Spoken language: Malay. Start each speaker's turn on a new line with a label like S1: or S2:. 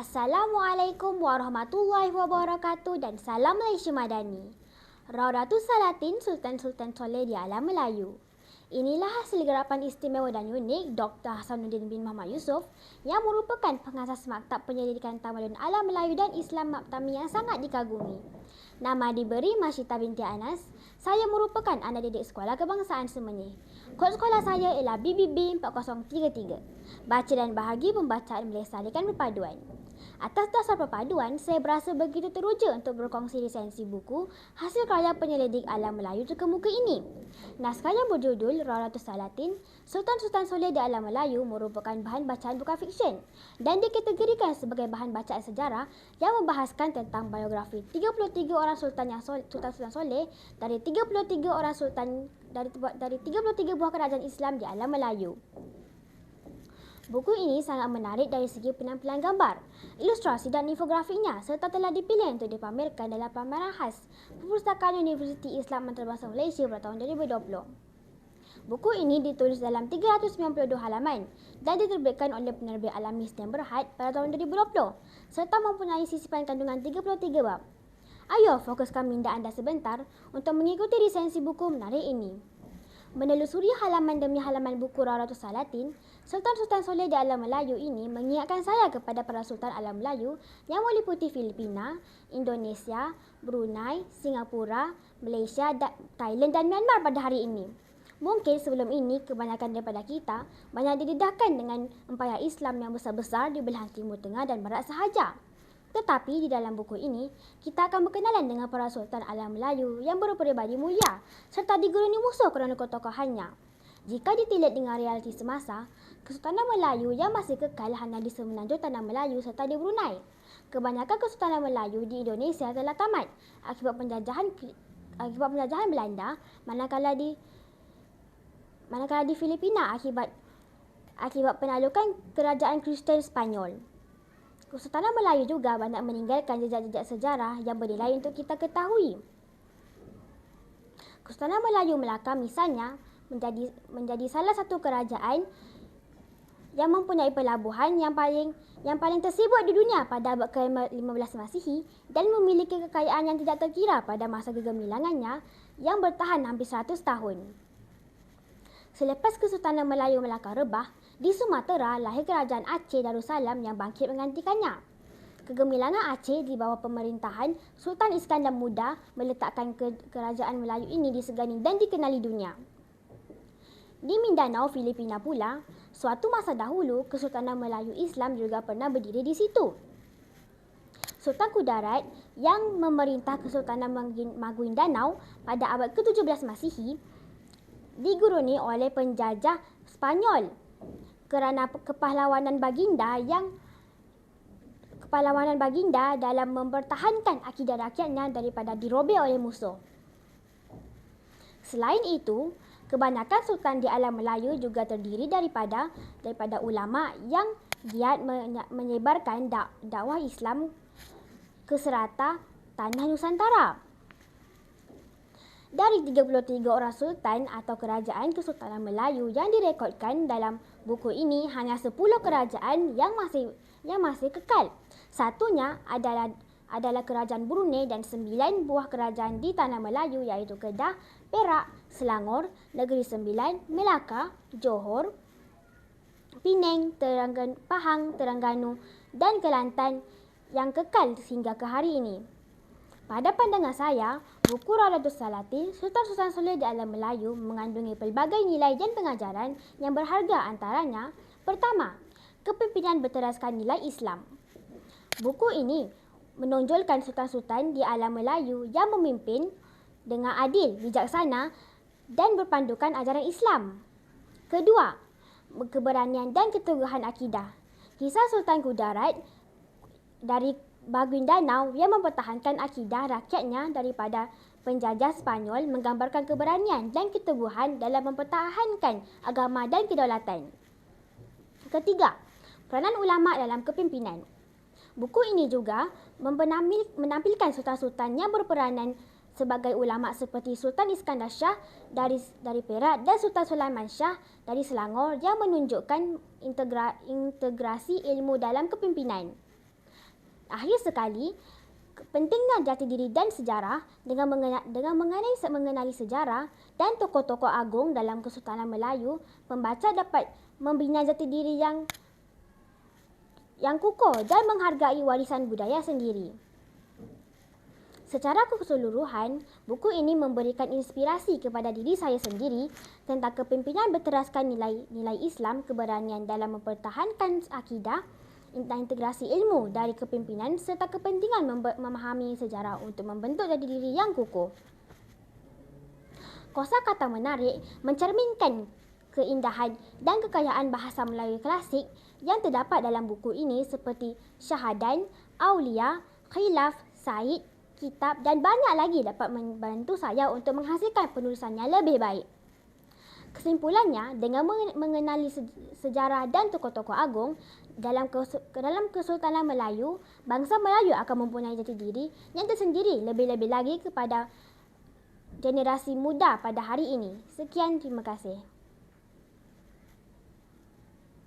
S1: Assalamualaikum warahmatullahi wabarakatuh dan salam Malaysia Madani. Raudatul Salatin Sultan-Sultan Soleh di Alam Melayu. Inilah hasil gerapan istimewa dan unik Dr. Hasanuddin bin Muhammad Yusof yang merupakan pengasas Maktab Penyelidikan Tamadun Alam Melayu dan Islam Maktami yang sangat dikagumi. Nama diberi Masyita binti Anas. Saya merupakan anak didik sekolah kebangsaan Semenyih. Kod sekolah saya ialah BBB 4033. Baca dan bahagi pembacaan melestarikan perpaduan. Atas dasar perpaduan, saya berasa begitu teruja untuk berkongsi lisensi buku hasil karya penyelidik alam Melayu terkemuka ini. Naskah yang berjudul Raratus Salatin, Sultan-Sultan Soleh di Alam Melayu merupakan bahan bacaan bukan fiksyen dan dikategorikan sebagai bahan bacaan sejarah yang membahaskan tentang biografi 33 orang sultan yang sol, Sultan-Sultan Soleh dari 33 orang sultan dari dari 33 buah kerajaan Islam di alam Melayu. Buku ini sangat menarik dari segi penampilan gambar, ilustrasi dan infografiknya serta telah dipilih untuk dipamerkan dalam pameran khas Perpustakaan Universiti Islam Antarabangsa Malaysia pada tahun 2020. Buku ini ditulis dalam 392 halaman dan diterbitkan oleh penerbit Alamis dan Berhad pada tahun 2020 serta mempunyai sisipan kandungan 33 bab. Ayo fokuskan minda anda sebentar untuk mengikuti lisensi buku menarik ini. Menelusuri halaman demi halaman buku Raratus Salatin, Sultan-Sultan Soleh di Alam Melayu ini mengingatkan saya kepada para Sultan Alam Melayu yang meliputi Filipina, Indonesia, Brunei, Singapura, Malaysia, Thailand dan Myanmar pada hari ini. Mungkin sebelum ini kebanyakan daripada kita banyak didedahkan dengan empayar Islam yang besar-besar di belahan timur tengah dan barat sahaja. Tetapi di dalam buku ini, kita akan berkenalan dengan para sultan alam Melayu yang berpribadi mulia serta diguruni musuh kerana ketokohannya. Jika ditilik dengan realiti semasa, Kesultanan Melayu yang masih kekal hanya di semenanjung tanah Melayu serta di Brunei. Kebanyakan Kesultanan Melayu di Indonesia telah tamat akibat penjajahan akibat penjajahan Belanda, manakala di manakala di Filipina akibat akibat penaklukan kerajaan Kristen Spanyol. Kesultanan Melayu juga banyak meninggalkan jejak-jejak sejarah yang bernilai untuk kita ketahui. Kesultanan Melayu Melaka misalnya menjadi menjadi salah satu kerajaan yang mempunyai pelabuhan yang paling yang paling tersibuk di dunia pada abad ke-15 Masihi dan memiliki kekayaan yang tidak terkira pada masa kegemilangannya yang bertahan hampir 100 tahun. Selepas Kesultanan Melayu Melaka rebah, di Sumatera, lahir kerajaan Aceh Darussalam yang bangkit menggantikannya. Kegemilangan Aceh di bawah pemerintahan Sultan Iskandar Muda meletakkan kerajaan Melayu ini disegani dan dikenali dunia. Di Mindanao, Filipina pula, suatu masa dahulu Kesultanan Melayu Islam juga pernah berdiri di situ. Sultan Kudarat yang memerintah Kesultanan Maguindanao pada abad ke-17 Masihi diguruni oleh penjajah Spanyol kerana kepahlawanan baginda yang kepahlawanan baginda dalam mempertahankan akidah rakyatnya daripada dirobek oleh musuh. Selain itu, kebanyakan sultan di alam Melayu juga terdiri daripada daripada ulama yang giat menyebarkan dakwah Islam ke serata tanah Nusantara. Dari 33 orang sultan atau kerajaan Kesultanan Melayu yang direkodkan dalam buku ini hanya 10 kerajaan yang masih yang masih kekal. Satunya adalah adalah kerajaan Brunei dan sembilan buah kerajaan di tanah Melayu iaitu Kedah, Perak, Selangor, Negeri Sembilan, Melaka, Johor, Penang, Terengganu, Pahang, Terengganu dan Kelantan yang kekal sehingga ke hari ini. Pada pandangan saya, buku Radatus Salatin, Sultan-Sultan Soleh di Alam Melayu mengandungi pelbagai nilai dan pengajaran yang berharga antaranya Pertama, kepimpinan berteraskan nilai Islam. Buku ini menonjolkan sultan-sultan di alam Melayu yang memimpin dengan adil, bijaksana dan berpandukan ajaran Islam. Kedua, keberanian dan keteguhan akidah. Kisah Sultan Kudarat dari Baguindanao yang mempertahankan akidah rakyatnya daripada penjajah Spanyol menggambarkan keberanian dan keteguhan dalam mempertahankan agama dan kedaulatan. Ketiga, peranan ulama dalam kepimpinan. Buku ini juga menampilkan sultan-sultan yang berperanan sebagai ulama seperti Sultan Iskandar Shah dari dari Perak dan Sultan Sulaiman Shah dari Selangor yang menunjukkan integra, integrasi ilmu dalam kepimpinan. Akhir sekali, pentingnya jati diri dan sejarah dengan mengenali, dengan mengenali, mengenali sejarah dan tokoh-tokoh agung dalam Kesultanan Melayu, pembaca dapat membina jati diri yang yang kukuh dan menghargai warisan budaya sendiri. Secara keseluruhan, buku ini memberikan inspirasi kepada diri saya sendiri tentang kepimpinan berteraskan nilai-nilai Islam, keberanian dalam mempertahankan akidah, integrasi ilmu dari kepimpinan serta kepentingan memahami sejarah untuk membentuk jati diri yang kukuh. Kosa kata menarik mencerminkan keindahan dan kekayaan bahasa Melayu klasik yang terdapat dalam buku ini seperti Syahadan, Aulia, Khilaf, Said, kitab dan banyak lagi dapat membantu saya untuk menghasilkan penulisan yang lebih baik. Kesimpulannya, dengan mengenali sejarah dan tokoh-tokoh agung dalam dalam Kesultanan Melayu, bangsa Melayu akan mempunyai jati diri yang tersendiri lebih-lebih lagi kepada generasi muda pada hari ini. Sekian, terima kasih.